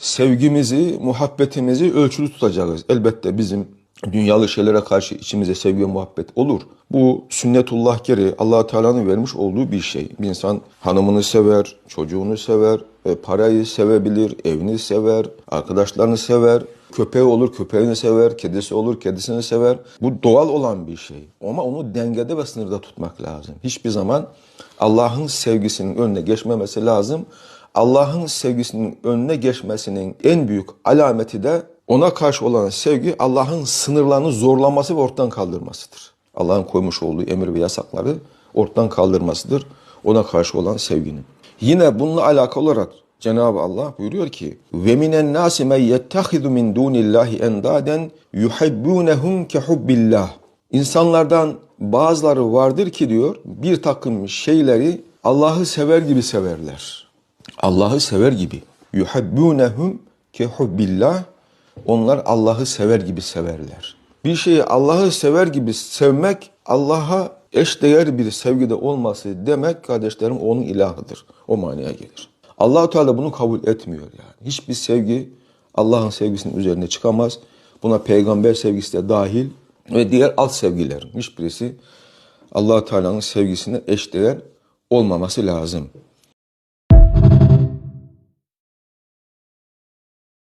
sevgimizi, muhabbetimizi ölçülü tutacağız. Elbette bizim dünyalı şeylere karşı içimize sevgi ve muhabbet olur. Bu sünnetullah geri allah Teala'nın vermiş olduğu bir şey. Bir insan hanımını sever, çocuğunu sever, e, parayı sevebilir, evini sever, arkadaşlarını sever, köpeği olur, köpeğini sever, kedisi olur, kedisini sever. Bu doğal olan bir şey. Ama onu dengede ve sınırda tutmak lazım. Hiçbir zaman Allah'ın sevgisinin önüne geçmemesi lazım. Allah'ın sevgisinin önüne geçmesinin en büyük alameti de ona karşı olan sevgi Allah'ın sınırlarını zorlaması ve ortadan kaldırmasıdır. Allah'ın koymuş olduğu emir ve yasakları ortadan kaldırmasıdır. Ona karşı olan sevginin. Yine bununla alakalı olarak Cenab-ı Allah buyuruyor ki minen nasi men yettehizu min dunillahi endaden yuhibbunhum ke hubbillah. İnsanlardan bazıları vardır ki diyor bir takım şeyleri Allah'ı sever gibi severler. Allah'ı sever gibi. Yuhibbunhum ke hubbillah. Onlar Allah'ı sever gibi severler. Bir şeyi Allah'ı sever gibi sevmek Allah'a eşdeğer bir sevgide olması demek kardeşlerim onun ilahıdır. O manaya gelir. Allahu Teala bunu kabul etmiyor yani. Hiçbir sevgi Allah'ın sevgisinin üzerine çıkamaz. Buna peygamber sevgisi de dahil ve diğer alt sevgilerin hiçbirisi Allah Teala'nın sevgisine eşdeğer olmaması lazım.